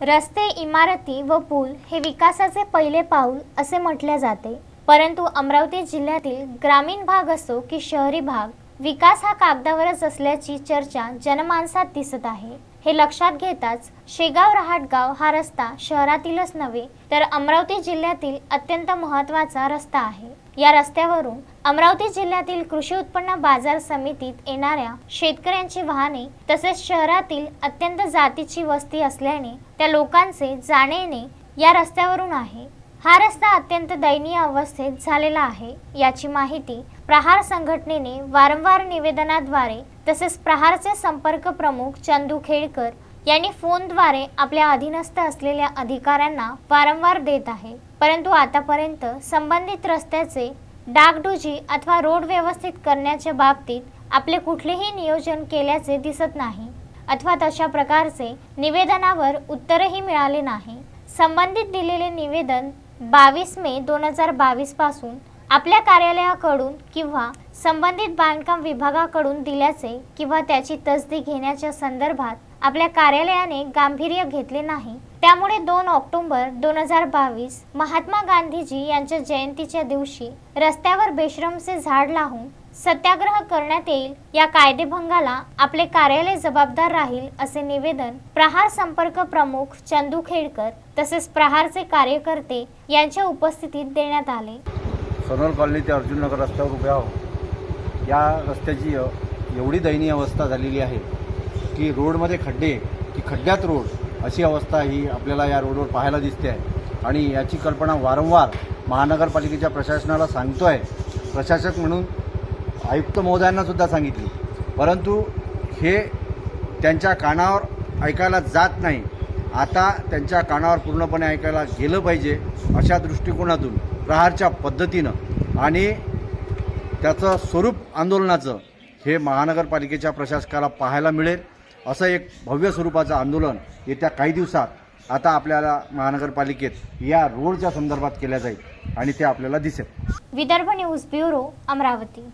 रस्ते इमारती व पूल हे विकासाचे पहिले पाऊल असे म्हटले जाते. परंतु अमरावती जिल्ह्यातील ग्रामीण भाग असो की शहरी भाग विकास हा कागदावरच असल्याची चर्चा जनमानसात दिसत आहे. हे लक्षात घेताच शेगाव रहाटगाव हा रस्ता शहरातीलच नव्हे तर अमरावती जिल्ह्यातील अत्यंत महत्त्वाचा रस्ता आहे. या रस्त्यावरून अमरावती जिल्ह्यातील कृषी उत्पन्न बाजार समितीत येणाऱ्या शेतकऱ्यांची वाहने तसेच शहरातील अत्यंत जातीची वस्ती असल्याने त्या लोकांचे जाणे येणे या रस्त्यावरून आहे. हा रस्ता अत्यंत दयनीय अवस्थेत झालेला आहे. याची माहिती प्रहार संघटनेने वारंवार निवेदनाद्वारे तसेच प्रहारचे संपर्क प्रमुख चंदू खेडकर यांनी फोनद्वारे आपल्या अधीनस्थ असलेल्या अधिकाऱ्यांना वारंवार देत आहे. परंतु आतापर्यंत संबंधित रस्त्याचे डागडुजी अथवा रोड व्यवस्थित करण्याच्या बाबतीत आपले कुठलेही नियोजन केल्याचे दिसत नाही अथवा तशा प्रकारचे निवेदनावर उत्तरही मिळाले नाही. संबंधित दिलेले निवेदन बावीस मे दोन हजार बावीसपासून आपल्या कार्यालयाकडून किंवा संबंधित बांधकाम विभागाकडून दिल्याचे किंवा त्याची तसदी घेण्याच्या संदर्भात आपल्या कार्यालयाने गांभीर्य घेतले नाही. त्यामुळे दोन ऑक्टोबर दोन हजार बावीस महात्मा गांधीजी यांच्या जयंतीच्या दिवशी रस्त्यावर बेश्रमचे झाड लावून सत्याग्रह करण्यात येईल. या कायदेभंगाला आपले कार्यालय जबाबदार राहील असे निवेदन प्रहार संपर्क प्रमुख चंदू खेडकर तसेच प्रहारचे कार्यकर्ते यांच्या उपस्थितीत देण्यात आले. सोनल कॉलनी ते अर्जुननगर रस्त्यावर उभे आहो या रस्त्याची एवढी दयनीय अवस्था झालेली आहे की रोडमध्ये खड्डे की खड्ड्यात रोड अशी अवस्था ही आपल्याला या रोडवर पाहायला दिसते आहे. आणि याची कल्पना वारंवार महानगरपालिकेच्या प्रशासनाला सांगतो आहे प्रशासक म्हणून आयुक्त महोदयांना सुद्धा सांगितली. परंतु हे त्यांच्या कानावर ऐकायला जात नाही. आता त्यांच्या कानावर पूर्णपणे ऐकायला गेलं पाहिजे अशा दृष्टिकोनातून प्रहारच्या पद्धतीनं. आणि त्याचं स्वरूप आंदोलनाचं हे महानगरपालिकेच्या प्रशासकाला पाहायला मिळेल. असं एक भव्य स्वरूपाचं आंदोलन येत्या काही दिवसात आता आपल्याला महानगरपालिकेत या रोडच्या संदर्भात केल्या जाईल आणि ते आपल्याला दिसेल. Vidarbha news bureau Amravati.